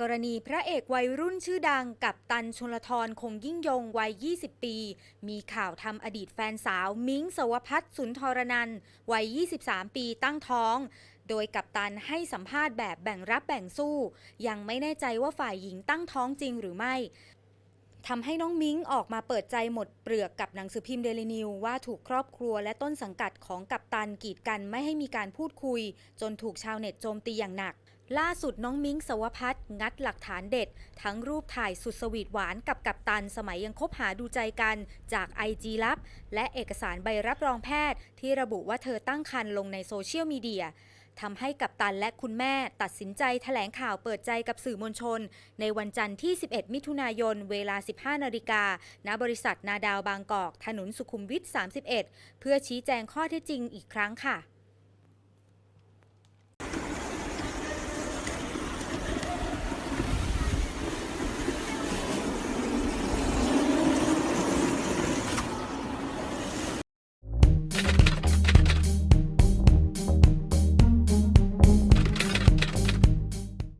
กรณีพระเอกวัยรุ่นชื่อดังกับตันชลทรคงยิ่งยงวัย 20 ปี มีข่าวทำอดีตแฟนสาวมิ้งสวพัฒน์สุนทรนันท์วัย 23 ปีตั้งท้อง โดยกัปตันให้สัมภาษณ์แบบแบ่งรับแบ่งสู้ ยังไม่แน่ใจว่าฝ่ายหญิงตั้งท้องจริงหรือไม่ทำให้น้องมิ้งออกมาเปิดใจหมดเปลือกกับหนังสือพิมพ์เดลินิวว่าถูกครอบครัวและต้นสังกัดของกัปตันกีดกันไม่ให้มีการพูดคุย จนถูกชาวเน็ตโจมตีอย่างหนัก ล่าสุดน้องมิ้งสวพัฒน์งัดหลักฐานเด็ด ทั้งรูปถ่ายสุดสวีทหวานกับกัปตันสมัยยังคบหาดูใจกันจากไอจีลับ และเอกสารใบรับรองแพทย์ ที่ระบุว่าเธอตั้งครรภ์ลงในโซเชียลมีเดียทำให้กัปตันและคุณแม่ตัดสินใจแถลงข่าวเปิดใจกับสื่อมวลชน ในวันจันทร์ที่ 11 มิถุนายน เวลา 15 นาฬิกา ณ บริษัทนาดาวบางกอก ถนนสุขุมวิท 31 เพื่อชี้แจงข้อเท็จจริงอีกครั้งค่ะ